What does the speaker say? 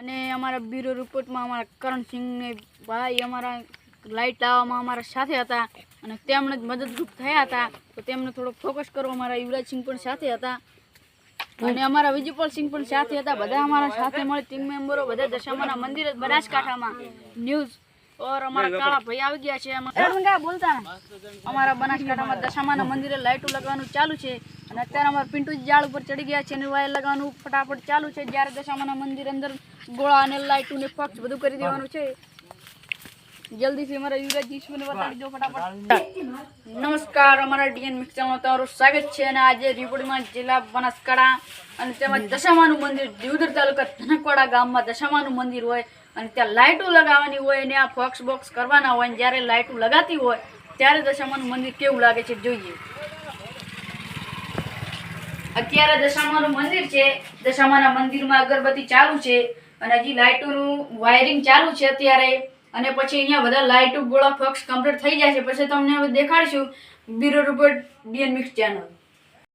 અને અમારા બ્યુરો રિપોર્ટમાં અમારા કરણસિંહને ભાઈ અમારા લાઇટ લાવવામાં અમારા સાથે હતા અને તેમણે જ મદદરૂપ થયા હતા. તો તેમને થોડોક ફોકસ કરવા અમારા યુવરાજસિંહ પણ સાથે હતા. અને અમારા વિજયપાલસિંહ પણ સાથે હતા. બધા અમારા સાથે મળી. ટીમ મેમ્બરો બધા દશામાના જ બનાસકાંઠામાં. ન્યૂઝ ઓર અમારા કાળા ભાઈ આવી ગયા છે અમારા તમે બોલતા ને. અમારા બનાસકાંઠામાં દશામાના મંદિરે લાઇટો લગાવવાનું ચાલુ છે અને અત્યારે અમારા પિન્ટુજી જાળ ઉપર ચડી ગયા છે અને વાયર લગાવવાનું ફટાફટ ચાલુ છે. જ્યારે દશામાના મંદિર અંદર ગોળા અને લાઇટો ને ફક્ત બધું કરી દેવાનું છે. જલ્દીથી અમારા યુવરાજ ઈશ્વરને બતાવી દો ફટાફટ. નમસ્કાર અમારા ડીએન મિક્સ ચેનલમાં તમારું સ્વાગત છે અને આજે રીપોર્ટમાં જિલ્લા બનાસકાંઠા અને તેમાં દશામાનું મંદિર દિવદર તાલુકા ધનકવાડા ગામમાં દશામાનું મંદિર હોય અને ત્યાં લાઇટો લગાવવાની હોય અને આ ફોક્સ બોક્સ કરવાના હોય અને જ્યારે લાઇટો લગાતી હોય ત્યારે દશામાનું મંદિર કેવું લાગે છે જોઈએ. અત્યારે દશામાનું મંદિર છે દશામાના મંદિરમાં અગરબત્તી ચાલુ છે અને હજી લાઇટોનું વાયરિંગ ચાલુ છે અત્યારે. અને પછી અહીંયા બધા લાઇટ ગોળા ફક્સ કમ્પ્લીટ થઈ જાય છે. પછી તમને દેખાડીશું. Bureau report DN mix channel